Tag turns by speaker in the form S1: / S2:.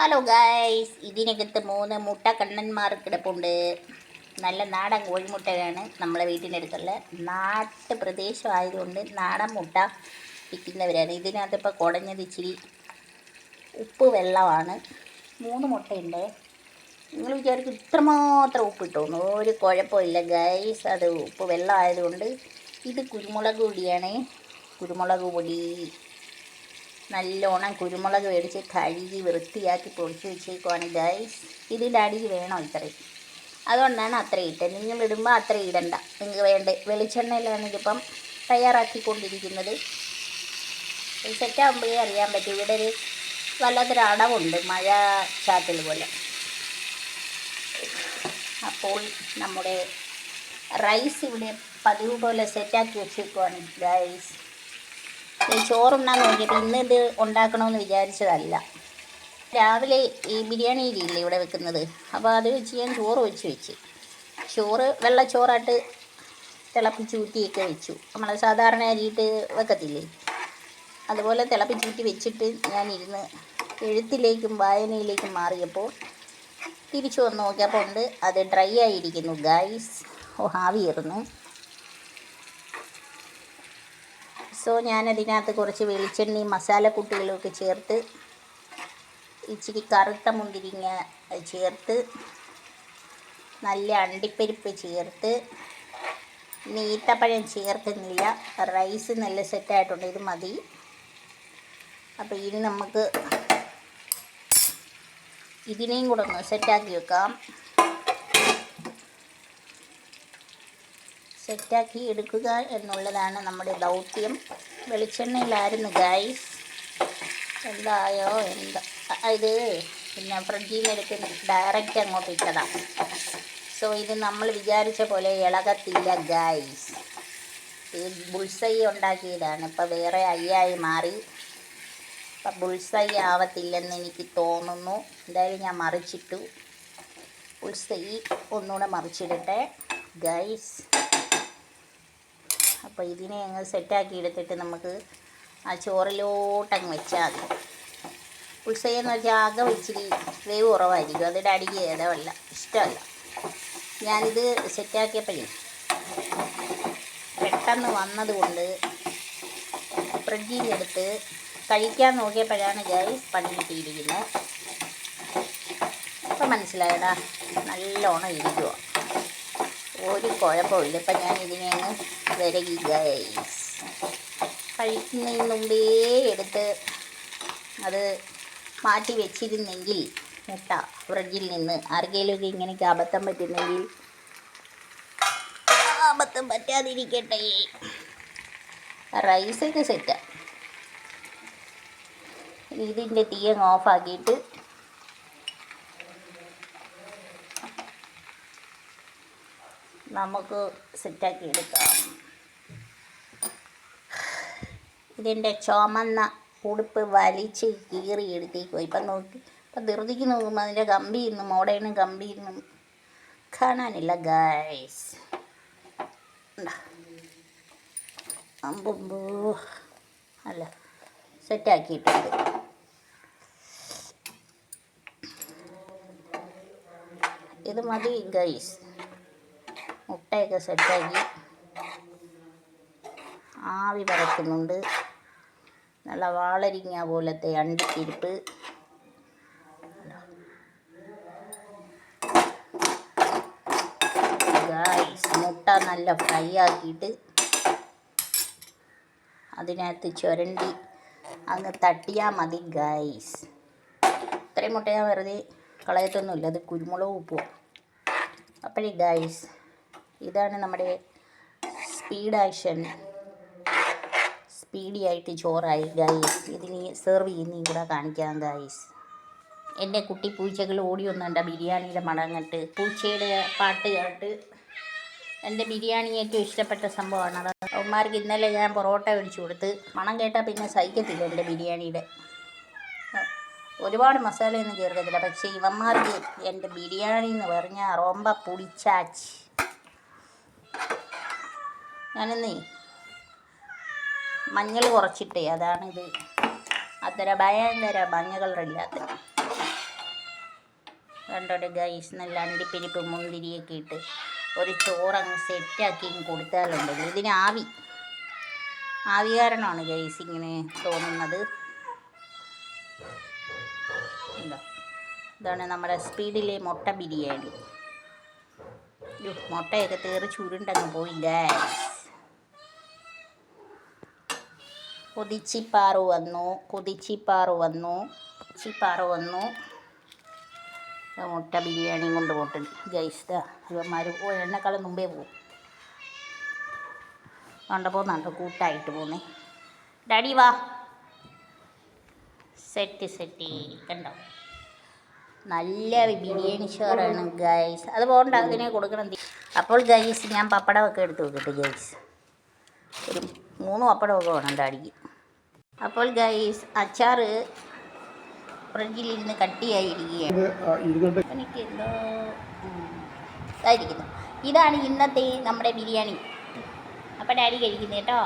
S1: Hello guys ഇതിനകത്ത് മൂന്ന് മുട്ട കണ്ണന്മാർ കിടപ്പുണ്ട് നല്ല നാടൻ കോഴിമുട്ടയാണ് നമ്മളെ വീട്ടിന്റെ അടുത്തുള്ള നാട്ടു പ്രദേശമായതുകൊണ്ട് നാടൻ മുട്ട വിൽക്കുന്നവരാണ്. ഇതിനകത്ത് ഇപ്പോൾ കുടഞ്ഞത് ഇച്ചിരി ഉപ്പ് വെള്ളമാണ്. മൂന്ന് മുട്ടയുണ്ട്. നിങ്ങൾ വിചാരിക്കും ഇത്രമാത്രം ഉപ്പ് ഇട്ടോന്നു ഒരു കുഴപ്പമില്ല ഗൈസ് അത് ഉപ്പ് വെള്ളമായതുകൊണ്ട് ഇത് കുരുമുളക് പൊടിയാണ്. കുരുമുളക് പൊടി. നല്ലോണം കുരുമുളക് മേടിച്ച് കഴുകി വൃത്തിയാക്കി പൊടിച്ച് വെച്ചേക്കുവാണ് ഗൈസ് ഇതിന്റെ അടിയിൽ വേണം ഇത്രയും? അതുകൊണ്ടാണ് അത്ര ഇട്ടത്. നിങ്ങൾ ഇടുമ്പോൾ അത്ര ഇടണ്ട. നിങ്ങൾക്ക് വേണ്ട. വെളിച്ചെണ്ണയിലാണ് ഇതിപ്പം തയ്യാറാക്കിക്കൊണ്ടിരിക്കുന്നത്. സെറ്റാകുമ്പോഴേ അറിയാൻ പറ്റും. ഇവിടെ ഒരു വല്ലാത്തൊരു അടവുണ്ട് മഴ ചാറ്റൽ പോലെ. അപ്പോൾ നമ്മുടെ റൈസ് ഇവിടെ പതിവ് പോലെ സെറ്റാക്കി വെച്ചേക്കുവാണ് ഗൈസ് ചോറുണ്ണാൻ നോക്കിയപ്പോൾ ഇന്ന് ഇത് ഉണ്ടാക്കണമെന്ന് വിചാരിച്ചതല്ല. രാവിലെ ഈ ബിരിയാണി ഇല്ലേ ഇവിടെ വെക്കുന്നത്? അപ്പോൾ അത് വെച്ച് ഞാൻ ചോറ് വെച്ച് വെച്ച്. ചോറ് വെള്ളച്ചോറായിട്ട് തിളപ്പിച്ചൂറ്റിയൊക്കെ വെച്ചു. നമ്മൾ സാധാരണ അരിയിട്ട് വെക്കത്തില്ലേ? അതുപോലെ തിളപ്പിച്ചൂറ്റി വെച്ചിട്ട് ഞാൻ ഇരുന്ന് എഴുത്തിലേക്കും വായനയിലേക്കും മാറിയപ്പോൾ തിരിച്ചു വന്ന് നോക്കിയപ്പോൾ ഉണ്ട്. അത് ഡ്രൈ ആയിരിക്കുന്നു ഗൈസ് ഓ ആവിയേറുന്നു സോ ഞാനതിനകത്ത് കുറച്ച് വെളിച്ചെണ്ണയും മസാലക്കൂട്ടുകളും ഒക്കെ ചേർത്ത് ഇച്ചിരി കറുത്ത മുന്തിരിങ്ങ ചേർത്ത് നല്ല അണ്ടിപ്പരിപ്പ് ചേർത്ത് നീത്തപ്പഴം ചേർക്കുന്നില്ല. റൈസ് നല്ല സെറ്റായിട്ടുണ്ട്. ഇത് മതി. അപ്പോൾ ഇനി നമുക്ക് ഇതിനെയും കൂടെ ഒന്ന് സെറ്റാക്കി വെക്കാം. സെറ്റാക്കി എടുക്കുക എന്നുള്ളതാണ് നമ്മുടെ ദൗത്യം. വെളിച്ചെണ്ണയിലായിരുന്നു ഗായ്സ് എന്തായോ എന്താ? ഇത് പിന്നെ ഫ്രിഡ്ജിൽ നിന്ന് എടുത്ത് ഡയറക്റ്റ് അങ്ങോട്ട് ഇട്ടതാണ് സോ ഇത് നമ്മൾ വിചാരിച്ച പോലെ ഇളകത്തില്ല ഗായ്സ് ഈ ബുൾസൈ ഉണ്ടാക്കിയതാണ്. ഇപ്പോൾ വേറെ അയ്യായി മാറി. ഇപ്പം ബുൾസൈ ആവത്തില്ലെന്ന് എനിക്ക് തോന്നുന്നു. എന്തായാലും ഞാൻ മറിച്ചിട്ടു. ബുൾസൈ ഒന്നുകൂടെ മറിച്ചിടട്ടെ ഗൈസ് അപ്പോൾ ഇതിനെ അങ്ങ് സെറ്റാക്കി എടുത്തിട്ട് നമുക്ക് ആ ചോറിലോട്ടങ്ങ് വെച്ചാൽ മതി. ഉത്സവം വെച്ചാൽ ആകെ ഇച്ചിരി വേവ് കുറവായിരിക്കും. അതിന്റെ അടിക്ക് ഏതമല്ല ഇഷ്ടമല്ല. ഞാനിത് സെറ്റാക്കിയപ്പോഴേ പെട്ടെന്ന് വന്നതുകൊണ്ട് ഫ്രിഡ്ജിൽ എടുത്ത് കഴിക്കാൻ നോക്കിയപ്പോഴാണ് ഗൈസ് പണി കിട്ടിയിരിക്കുന്നത് അപ്പം മനസ്സിലായടാ നല്ലോണം ഇരിക്കുക ഒരു കുഴപ്പമില്ല. ഇപ്പം ഞാൻ ഇതിനെ അങ്ങ് വിരകി ഗൈസ് കഴിക്കുന്നതിന് മുമ്പേ എടുത്ത് അത് മാറ്റി വെച്ചിരുന്നെങ്കിൽ മുട്ട ഫ്രിഡ്ജിൽ നിന്ന് ആർക്കെങ്കിലുമൊക്കെ ഇങ്ങനെയൊക്കെ അബദ്ധം പറ്റുന്നെങ്കിൽ അബദ്ധം പറ്റാതിരിക്കട്ടെ. റൈസൊക്കെ സെറ്റാണ് ഇതിന്റെ തീയങ്ങ് ഓഫാക്കിയിട്ട് നമുക്ക് സെറ്റാക്കി എടുക്കാം. ഇതിന്റെ ചുമന്ന ഉടുപ്പ് വലിച്ച് കീറി എടുത്തേക്കോ ഇപ്പം നോക്കി ഇപ്പം ധൃതിക്ക് നോക്കുമ്പോൾ അതിന്റെ കമ്പിയൊന്നും മോടേനും കമ്പിയൊന്നും കാണാനില്ല അമ്പുമ്പോ. അല്ല സെറ്റാക്കിയിട്ടുണ്ട് ഇത് മതി ഗൈസ് മുട്ടയൊക്കെ സെറ്റാക്കി ആവി പറക്കുന്നുണ്ട് നല്ല വാളരിങ്ങ പോലത്തെ അണ്ടിപ്പരിപ്പ് മുട്ട നല്ല ഫ്രൈ ആക്കിയിട്ട് അതിനകത്ത് ചുരണ്ടി അങ്ങ് തട്ടിയാൽ മതി ഗായ്സ്. ഇത്രയും മുട്ട വെറുതെ കളയത്തൊന്നുമില്ല. അത് കുരുമുളക് ഉപ്പും അപ്പോഴേ ഗായ്സ് ഇതാണ് നമ്മുടെ സ്പീഡ് ആക്ഷൻ സ്പീഡി ആയിട്ട് ചോറായി ഗൈസ് ഇതിന് സെർവ് ചെയ്യുന്നതും കൂടെ കാണിക്കാൻ ഗൈസ് എന്റെ കുട്ടി പൂച്ചകൾ ഓടി വന്നുണ്ട് ബിരിയാണിയുടെ മടങ്ങിട്ട്. പൂച്ചയുടെ പാട്ട് കേട്ട് എന്റെ ബിരിയാണി ഏറ്റവും ഇഷ്ടപ്പെട്ട സംഭവമാണ്. അത് അവന്മാർക്ക് ഇന്നലെ ഞാൻ പൊറോട്ട മേടിച്ചു കൊടുത്ത് മണം കേട്ടാൽ പിന്നെ സഹിക്കത്തില്ല എന്റെ ബിരിയാണിയുടെ. ഒരുപാട് മസാലയൊന്നും ചേർക്കത്തില്ല. പക്ഷേ ഇവന്മാർക്ക് എന്റെ ബിരിയാണി എന്ന് പറഞ്ഞാൽ റൊമ്പ പുളിച്ചാച്ച്. ഞാനിന്നേ മഞ്ഞൾ കുറച്ചിട്ടേ അതാണിത് അത്ര ഭയങ്കര മഞ്ഞ കളറില്ലാത്ത കണ്ടോടെ ഗൈസ് നല്ല അണ്ടിപ്പിരിപ്പ് മുന്തിരിയൊക്കെ ഇട്ട് ഒരു ചോറങ്ങ് സെറ്റാക്കി കൊടുത്താലുണ്ടല്ലോ ഇതിന് ആവി. ആവി കാരണമാണ് ഗൈസ് ഇങ്ങനെ തോന്നുന്നത്. ഇതാണ് നമ്മുടെ സ്പീഡിലെ മുട്ട ബിരിയാണി. മുട്ടയൊക്കെ തീറി ചുരുണ്ടങ്ങ് പോയി ഗൈസ് കുതിച്ചിപ്പാറു വന്നു കുതിച്ചിപ്പാറു വന്നു കുതിച്ചിപ്പാറു വന്നു. മുട്ട ബിരിയാണിയും കൊണ്ട് പോട്ടുണ്ട് ഗൈസ് ദാ ഇവന്മാർ ഓ എന്നെക്കാളും മുമ്പേ പോകും കണ്ട പോകുന്നുണ്ട് കൂട്ടായിട്ട് പോന്നേ. ഡാഡി വാ. സെറ്റ് സെറ്റ് കണ്ടോ? നല്ല ബിരിയാണി ഷോറാണ് ഗൈസ്. അത് പോകണ്ട അതിനെ കൊടുക്കണം. അപ്പോൾ ഗൈസ് ഞാൻ പപ്പടമൊക്കെ എടുത്ത് വെക്കട്ടെ ഗൈസ്. ഒരു മൂന്ന് പപ്പടമൊക്കെ വേണം ഡാഡിക്ക്. അപ്പോൾ ഗൈസ് അച്ചാറ് ഫ്രിഡ്ജിലിരുന്ന് കട്ടിയായിരിക്കുകയാണ്.
S2: ഇരുന്നിട്ട്
S1: എനിക്ക് എന്തോ ഉം, ഇതായിരിക്കുന്നു. ഇതാണ് ഇന്നത്തെ നമ്മുടെ ബിരിയാണി. അപ്പോൾ ഡാഡി കഴിക്കുന്നത് കേട്ടോ.